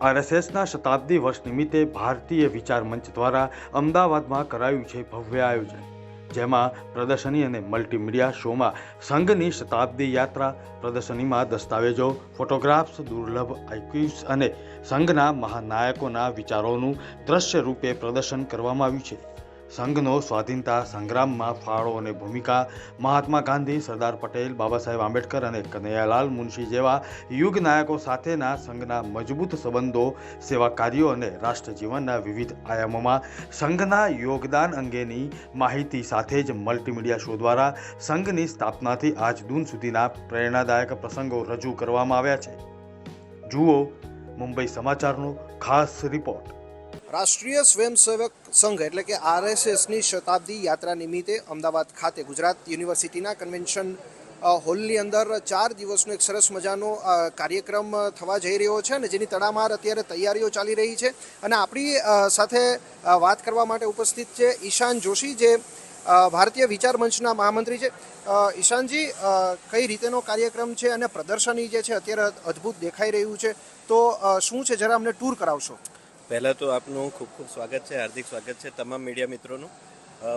આરએસએસના શતાબ્દી વર્ષ નિમિત્તે ભારતીય વિચાર મંચ દ્વારા અમદાવાદમાં કરાયું છે ભવ્ય આયોજન, જેમાં પ્રદર્શની અને મલ્ટીમીડિયા શોમાં સંઘની શતાબ્દી યાત્રા, પ્રદર્શનીમાં દસ્તાવેજો, ફોટોગ્રાફ્સ, દુર્લભ આઇક્યુસ અને સંઘના મહાનાયકોના વિચારોનું દ્રશ્ય રૂપે પ્રદર્શન કરવામાં આવ્યું છે. સંઘનો સ્વાધીનતા સંગ્રામમાં ફાળો અને ભૂમિકા મહાત્મા ગાંધી, સરદાર પટેલ, બાબા સાહેબ આંબેડકર અને કનૈયાલાલ મુનશી જેવા યુગ નાયકો સાથેના સંઘના મજબૂત સંબંધો, સેવા કાર્યો અને રાષ્ટ્ર જીવનના વિવિધ આયામોમાં સંઘના યોગદાન અંગેની માહિતી સાથે જ મલ્ટીમીડિયા શો દ્વારા સંઘની સ્થાપનાથી આજ દૂન સુધીના પ્રેરણાદાયક પ્રસંગો રજૂ કરવામાં આવ્યા છે. જુઓ મુંબઈ સમાચારનો ખાસ રિપોર્ટ. રાષ્ટ્રીય સ્વયંસેવક સંઘ એટલે કે આરએસએસની શતાબ્દી યાત્રા નિમિત્તે અમદાવાદ ખાતે ગુજરાત યુનિવર્સિટીના કન્વેન્શન હોલની અંદર ચાર દિવસનો એક સરસ મજાનો કાર્યક્રમ થવા જઈ રહ્યો છે અને જેની તડામાર અત્યારે તૈયારીઓ ચાલી રહી છે. અને આપણી સાથે વાત કરવા માટે ઉપસ્થિત છે ઈશાન જોશી જે ભારતીય વિચાર મંચના મહામંત્રી છે. ઈશાનજી કઈ રીતેનો કાર્યક્રમ છે અને પ્રદર્શની જે છે અત્યારે અદ્ભુત દેખાઈ રહ્યું છે. તો શું છે? જરા અમને ટૂર કરાવશો. પહેલાં તો આપનું ખૂબ ખૂબ સ્વાગત છે, હાર્દિક સ્વાગત છે તમામ મીડિયા મિત્રોનું.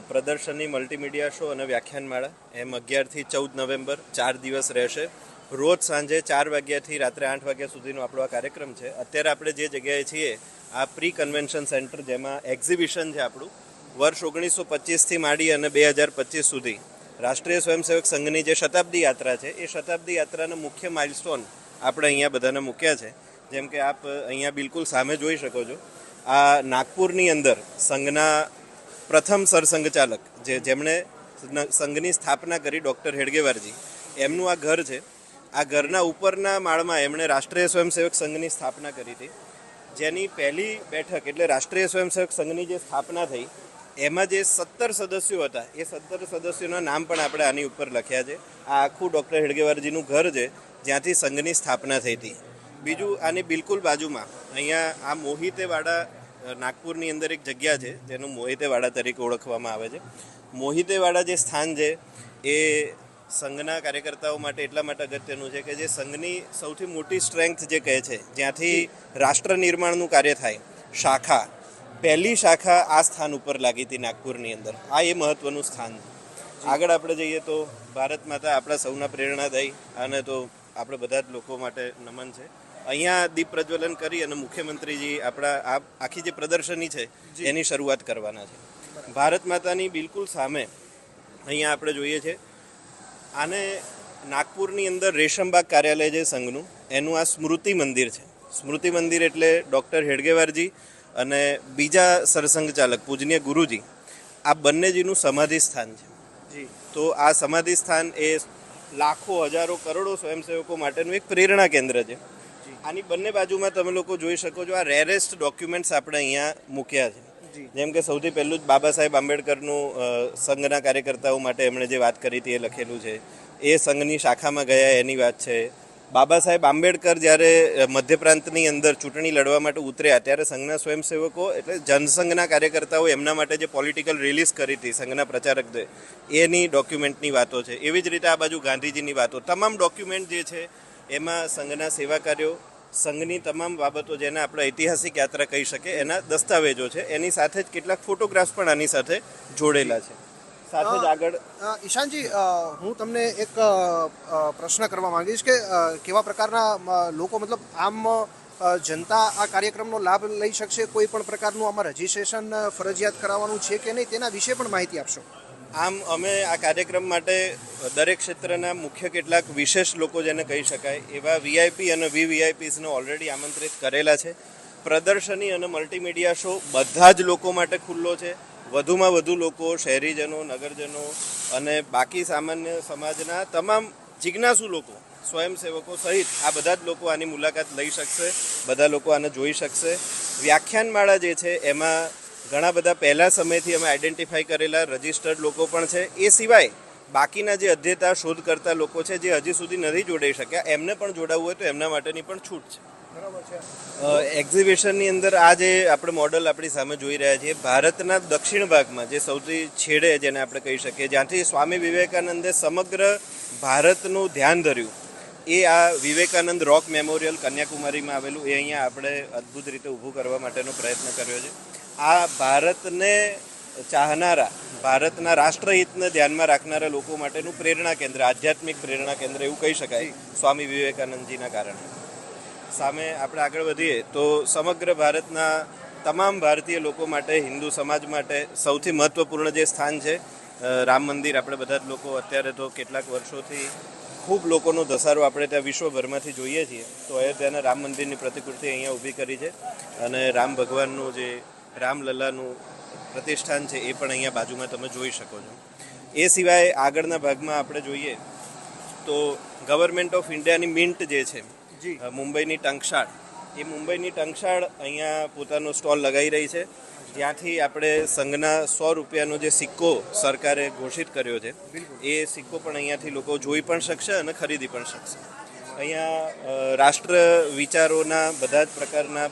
પ્રદર્શનની મલ્ટીમીડિયા શો અને વ્યાખ્યાનમાળા એમ અગિયારથી ચૌદ નવેમ્બર ચાર દિવસ રહેશે. રોજ સાંજે ચાર વાગ્યાથી રાત્રે આઠ વાગ્યા સુધીનો આપણો આ કાર્યક્રમ છે. અત્યારે આપણે જે જગ્યાએ છીએ, આ પ્રી કન્વેન્શન સેન્ટર જેમાં એક્ઝિબિશન છે આપણું. વર્ષ ઓગણીસો પચીસથી માંડી અને બે હજાર પચીસ સુધી. રાષ્ટ્રીય સ્વયંસેવક સંઘની જે શતાબ્દી યાત્રા છે, એ શતાબ્દી યાત્રાના મુખ્ય માઇલસ્ટોન આપણે અહીંયા બધાને મૂક્યા છે. જેમ કે આપ અહીંયા બિલકુલ સામે જોઈ શકો છો. આ નાગપુરની અંદર સંઘના પ્રથમ સરસંઘચાલક જે જેમણે સંઘની સ્થાપના કરી ડૉક્ટર હેડગેવારજી, એમનું આ ઘર છે. આ ઘરના ઉપરના માળમાં એમણે રાષ્ટ્રીય સ્વયંસેવક સંઘની સ્થાપના કરી હતી. જેની પહેલી બેઠક એટલે રાષ્ટ્રીય સ્વયંસેવક સંઘની જે સ્થાપના થઈ, એમાં જે સત્તર સદસ્યો હતા, એ સત્તર સદસ્યોના નામ પણ આપણે આની ઉપર લખ્યા છે. આ આખું ડૉક્ટર હેડગેવારજીનું ઘર છે, જ્યાંથી સંઘની સ્થાપના થઈ હતી. બીજું આની બિલકુલ બાજુમાં, અહીંયા આ મોહિતેવાડા નાગપુરની અંદર એક જગ્યા છે, જેનું મોહિતેવાડા તરીકે ઓળખવામાં આવે છે. મોહિતેવાડા જે સ્થાન છે, એ સંઘના કાર્યકર્તાઓ માટે એટલા માટે અગત્યનું છે કે જે સંઘની સૌથી મોટી સ્ટ્રેન્થ જે કહે છે, જ્યાંથી રાષ્ટ્ર નિર્માણનું કાર્ય થાય, શાખા, પહેલી શાખા આ સ્થાન ઉપર લાગી હતી નાગપુરની અંદર. આ એ મહત્વનું સ્થાન આગળ આપણે જઈએ તો ભારત માતા આપણા સૌના પ્રેરણાદાયી અને તો આપણે બધા જ લોકો માટે નમન છે. અહીંયા દીપ પ્રજ્વલન કરી અને મુખ્યમંત્રીજી આપણા આ આખી જે પ્રદર્શની છે એની શરૂઆત કરવાના છે. ભારત માતાની બિલકુલ સામે અહીંયા આપણે જોઈએ છે. આને નાગપુરની અંદર રેશમબાગ કાર્યાલય છે સંઘનું. એનું આ સ્મૃતિ મંદિર છે. સ્મૃતિ મંદિર એટલે ડૉક્ટર હેડગેવારજી અને બીજા સરસંઘ ચાલક પૂજનીય ગુરુજી. આ બંનેજીનું સમાધિ સ્થાન છે. જી. તો આ સમાધિ સ્થાન એ લાખો હજારો કરોડો સ્વયંસેવકો માટેનું એક પ્રેરણા કેન્દ્ર છે. આની બંને બાજુમાં તમે લોકો જોઈ શકો છો આ રેરેસ્ટ ડોક્યુમેન્ટ્સ આપણે અહીંયા મૂક્યા છે. જેમ કે સૌથી પહેલું જ બાબા સાહેબ આંબેડકરનું સંઘના કાર્યકર્તાઓ માટે એમણે જે વાત કરી હતી એ લખેલું છે. એ સંઘની શાખામાં ગયા એની વાત છે. બાબા સાહેબ આંબેડકર જ્યારે મધ્ય પ્રાંતની અંદર ચૂંટણી લડવા માટે ઉતર્યા ત્યારે સંઘના સ્વયંસેવકો એટલે જનસંઘના કાર્યકર્તાઓ એમના માટે જે પોલિટિકલ રિલીઝ કરી હતી સંઘના પ્રચારક એની ડોક્યુમેન્ટની વાતો છે. એવી જ રીતે આ બાજુ ગાંધીજીની વાતો. તમામ ડોક્યુમેન્ટ જે છે એમાં સંઘના સેવા કાર્યો સંઘની તમામ બાબતો જેને આપણે ઐતિહાસિક યાત્રા કહી શકીએ એના દસ્તાવેજો છે. એની સાથે જ કેટલાક ફોટોગ્રાફ્સ પણ આની સાથે જોડેલા છે. સાથે જ આગળ ઈશાનજી હું તમને એક પ્રશ્ન કરવા માંગીશ કે કેવા પ્રકારના લોકો મતલબ આમ જનતા આ કાર્યક્રમનો લાભ લઈ શકશે? કોઈ પણ પ્રકારનું આમાં રજીસ્ટ્રેશન ફરજિયાત કરાવવાનું છે કે નહીં? તેના વિશે પણ માહિતી આપશો. આમ અમે આ કાર્યક્રમ માટે દરેક ક્ષેત્રના મુખ્ય કેટલાક વિશેષ લોકો જેને કહી શકાય, એવા વીઆઈપી અને વીવીઆઈપીસને ઓલરેડી આમંત્રિત કરેલા છે. પ્રદર્શની અને મલ્ટીમીડિયા શો બધા જ લોકો માટે ખુલ્લો છે. વધુમાં વધુ લોકો, શહેરીજનો, નગરજનો અને બાકી સામાન્ય સમાજના તમામ જિજ્ઞાસુ લોકો, સ્વયંસેવકો સહિત આ બધા જ લોકો આની મુલાકાત લઈ શકશે, બધા લોકો આને જોઈ શકશે. વ્યાખ્યાનમાળા જે છે, એમાં ઘણા બધા પહેલા સમયથી અમે આઈડેન્ટિફાઈ કરેલા રજિસ્ટર્ડ લોકો પણ છે. એ સિવાય બાકીના જે અધ્યતા શોધ કરતા લોકો છે જે હજી સુધી નથી જોડાઈ શક્યા એમને પણ જોડાવવું હોય તો એમના માટેની પણ છૂટ છે. બરાબર છે. એક્ઝિબિશનની અંદર આ જે આપણે મોડલ આપણી સામે જોઈ રહ્યા છીએ ભારતના દક્ષિણ ભાગમાં જે સૌથી છેડે જેને આપણે કહી શકીએ જ્યાંથી સ્વામી વિવેકાનંદે સમગ્ર ભારતનું ધ્યાન ધર્યું. એ આ વિવેકાનંદ રોક મેમોરિયલ કન્યાકુમારીમાં આવેલું એ અહીંયા આપણે અદ્ભુત રીતે ઊભું કરવા માટેનો પ્રયત્ન કર્યો છે. આ ભારતને ચાહનારા, ભારતના રાષ્ટ્રહિતને ધ્યાનમાં રાખનારા લોકો માટેનું પ્રેરણા કેન્દ્ર, આધ્યાત્મિક પ્રેરણા કેન્દ્ર એવું કહી શકાય સ્વામી વિવેકાનંદજીના કારણે. સામે આપણે આગળ વધીએ તો સમગ્ર ભારતના તમામ ભારતીય લોકો માટે, હિન્દુ સમાજ માટે સૌથી મહત્વપૂર્ણ જે સ્થાન છે રામ મંદિર. આપણે બધા જ લોકો અત્યારે તો કેટલાક વર્ષોથી ખૂબ લોકોનો ધસારો આપણે ત્યાં વિશ્વભરમાંથી જોઈએ છીએ. તો અયોધ્યાના રામ મંદિરની પ્રતિકૃતિ અહીંયા ઊભી કરી છે અને રામ ભગવાનનું જે રામલલ્લાનું પ્રતિષ્ઠાન છે એ પણ અહીંયા બાજુમાં તમે જોઈ શકો છો. એ સિવાય આગળના ભાગમાં આપણે જોઈએ તો ગવર્મેન્ટ ઓફ ઇન્ડિયાની મિન્ટ જે છે મુંબઈની ટંકશાળ એ મુંબઈની ટંકશાળ અહીંયા પોતાનો સ્ટોલ લગાવી રહી છે. જ્યાંથી આપણે સંઘના સો રૂપિયાનો જે સિક્કો સરકારે ઘોષિત કર્યો છે એ સિક્કો પણ અહીંયાથી લોકો જોઈ પણ શકશે અને ખરીદી પણ શકશે. અહીંયા રાષ્ટ્ર વિચારોના બધા જ પ્રકારના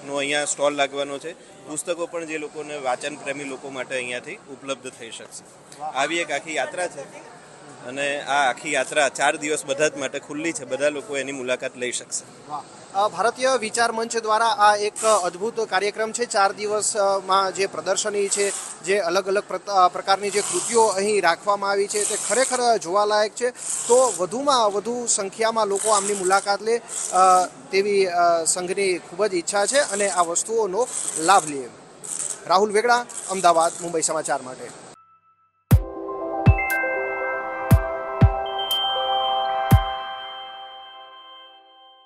પુસ્તકોનો અહીંયા સ્ટોલ લાગવાનો છે. પુસ્તકો પણ જે લોકોને વાંચન પ્રેમી લોકો માટે અહીંયાથી ઉપલબ્ધ થઈ શકશે. આવી એક આખી યાત્રા છે. અને આ આખી યાત્રા ચાર દિવસ બધા જ માટે ખુલ્લી છે. બધા લોકો એની મુલાકાત લઈ શકશે. ભારતીય વિચાર મંચ દ્વારા આ એક અદ્ભુત કાર્યક્રમ છે. ચાર દિવસમાં જે પ્રદર્શની છે, જે અલગ અલગ પ્રકારની જે કૃતિઓ અહીં રાખવામાં આવી છે, તે ખરેખર જોવાલાયક છે. તો વધુમાં વધુ સંખ્યામાં લોકો આમની મુલાકાત લે તેવી સંઘની ખૂબ જ ઈચ્છા છે અને આ વસ્તુઓનો લાભ લે. રાહુલ વેગડા, અમદાવાદ, મુંબઈ સમાચાર માટે.